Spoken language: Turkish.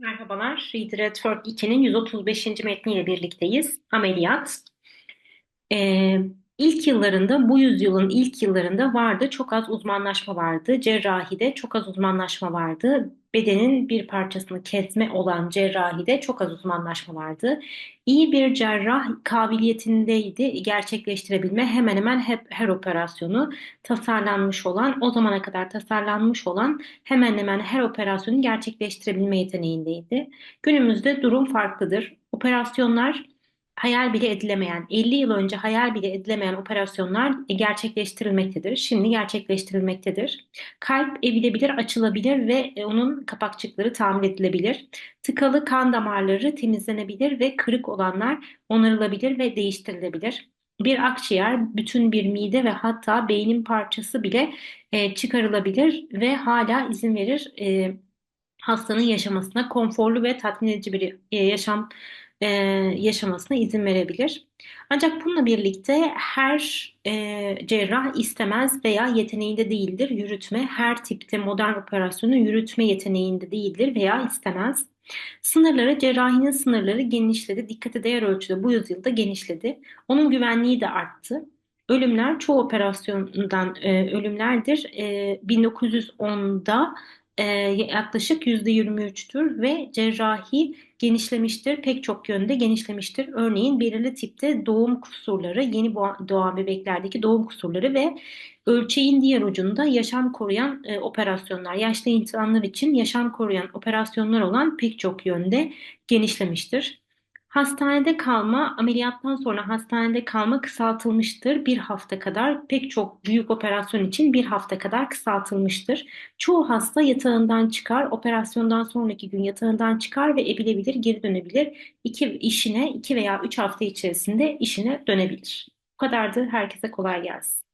Merhabalar, Read Redford 2'nin 135. metniyle birlikteyiz. Ameliyat. Ee, ilk yıllarında, bu yüzyılın ilk yıllarında vardı, çok az uzmanlaşma vardı. Cerrahide çok az uzmanlaşma vardı. Bedenin bir parçasını kesme olan cerrahide çok az uzmanlaşma vardı. İyi bir cerrah kabiliyetindeydi gerçekleştirebilme hemen hemen hep her operasyonu tasarlanmış olan, o zamana kadar tasarlanmış olan hemen hemen her operasyonu gerçekleştirebilme yeteneğindeydi. Günümüzde durum farklıdır. Operasyonlar hayal bile edilemeyen, 50 yıl önce hayal bile edilemeyen operasyonlar gerçekleştirilmektedir. Şimdi gerçekleştirilmektedir. Kalp evilebilir, açılabilir ve e, onun kapakçıkları tamir edilebilir. Tıkalı kan damarları temizlenebilir ve kırık olanlar onarılabilir ve değiştirilebilir. Bir akciğer, bütün bir mide ve hatta beynin parçası bile e, çıkarılabilir ve hala izin verir e, hastanın yaşamasına konforlu ve tatmin edici bir e, yaşam e, yaşamasına izin verebilir. Ancak bununla birlikte her e, cerrah istemez veya yeteneğinde değildir yürütme. Her tipte modern operasyonu yürütme yeteneğinde değildir veya istemez. Sınırları, cerrahinin sınırları genişledi. Dikkate değer ölçüde bu yüzyılda genişledi. Onun güvenliği de arttı. Ölümler çoğu operasyondan e, ölümlerdir. E, 1910'da e, yaklaşık %23'tür ve cerrahi genişlemiştir. Pek çok yönde genişlemiştir. Örneğin belirli tipte doğum kusurları, yeni doğan bebeklerdeki doğum kusurları ve ölçeğin diğer ucunda yaşam koruyan e, operasyonlar, yaşlı insanlar için yaşam koruyan operasyonlar olan pek çok yönde genişlemiştir. Hastanede kalma, ameliyattan sonra hastanede kalma kısaltılmıştır. Bir hafta kadar pek çok büyük operasyon için bir hafta kadar kısaltılmıştır. Çoğu hasta yatağından çıkar, operasyondan sonraki gün yatağından çıkar ve ebilebilir, geri dönebilir. İki, işine iki veya üç hafta içerisinde işine dönebilir. Bu kadardı. Herkese kolay gelsin.